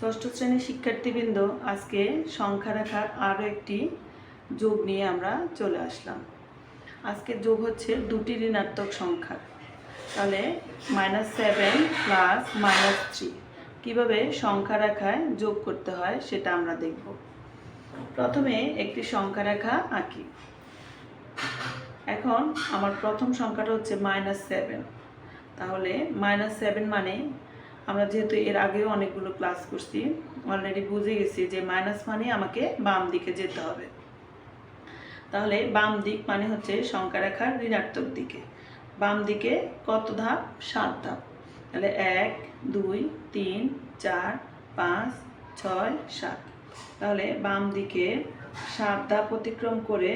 ষষ্ঠ শ্রেণির শিক্ষার্থীবৃন্দ, আজকে সংখ্যা রেখার আরও একটি যোগ নিয়ে আমরা চলে আসলাম। আজকে যোগ হচ্ছে দুটি ঋণাত্মক সংখ্যা। তাহলে minus seven plus minus three কীভাবে সংখ্যা রেখায় যোগ করতে হয় সেটা আমরা দেখব। প্রথমে একটি সংখ্যা রেখা আঁকি। এখন আমার প্রথম সংখ্যাটা হচ্ছে মাইনাস সেভেন তাহলে মাইনাস সেভেন মানে আমরা যেহেতু এর আগেও অনেকগুলো ক্লাস করছি অলরেডি বুঝে গেছি যে মাইনাস মানে আমাকে বাম দিকে যেতে হবে। তাহলে বাম দিক মানে হচ্ছে সংখ্যা রেখার ঋণাত্মক দিকে। বাম দিকে কত ধাপ? সাত ধাপ। তাহলে এক, দুই, তিন, চার, পাঁচ, ছয়, সাত। তাহলে বাম দিকে সাত ধাপ অতিক্রম করে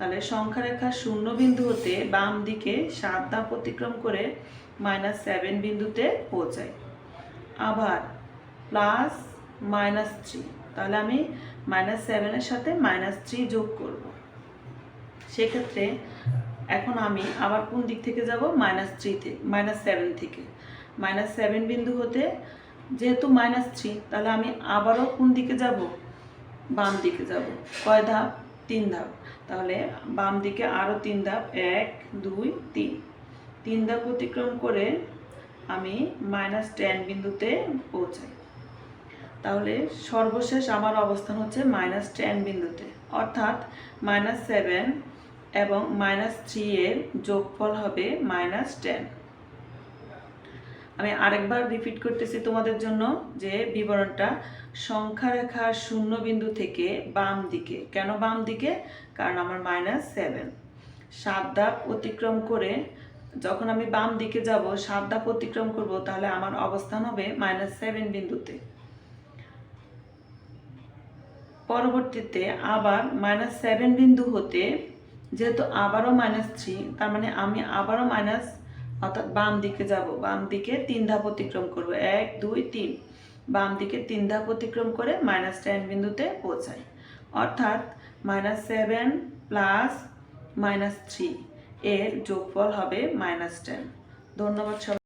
তাহলে সংখ্যা রেখার শূন্য বিন্দু হতে বাম দিকে সাত ধাপ অতিক্রম করে মাইনাস সেভেন বিন্দুতে পৌঁছাই আবার প্লাস মাইনাস থ্রি তাহলে আমি মাইনাস সেভেনের সাথে মাইনাস থ্রি যোগ করব। সেক্ষেত্রে এখন আমি আবার কোন দিক থেকে যাব? মাইনাস থ্রি থেকে মাইনাস সেভেন থেকে। মাইনাস সেভেন বিন্দু হতে যেহেতু মাইনাস থ্রি তাহলে আমি আবারও কোন দিকে যাব? বাম দিকে যাব। কয় ধাপ? তিন ধাপ তাহলে বাম দিকে আরও তিন ধাপ এক, দুই, তিন। তিন ধাপ অতিক্রম করে আমি মাইনাস টেন বিন্দুতে পৌঁছাই। তাহলে সর্বশেষ আমার অবস্থান হচ্ছে মাইনাস টেন বিন্দুতে। অর্থাৎ মাইনাস সেভেন এবং মাইনাস থ্রি এর যোগফল হবে মাইনাস টেন আমি আরেকবার রিপিট করতেছি তোমাদের জন্য যে বিবরণটা সংখ্যা রেখার শূন্য বিন্দু থেকে বাম দিকে। কেন বাম দিকে? কারণ আমার মাইনাস সেভেন সাত ধাপ অতিক্রম করে যখন আমি বাম দিকে যাব সাত ধাপ অতিক্রম করব, তাহলে আমার অবস্থান হবে মাইনাস সেভেন বিন্দুতে। পরবর্তীতে আবার মাইনাস সেভেন বিন্দু হতে, যেহেতু আবারও মাইনাস থ্রি তার মানে আমি আবারও মাইনাস অর্থাৎ বাম দিকে যাব, বাম দিকে তিন ধাপ অতিক্রম করব, এক, দুই, তিন। বাম দিকে তিন ধাপ অতিক্রম করে মাইনাস টেন বিন্দুতে পৌঁছাই। অর্থাৎ minus seven plus minus three এর যোগফল হবে মাইনাস টেন ধন্যবাদ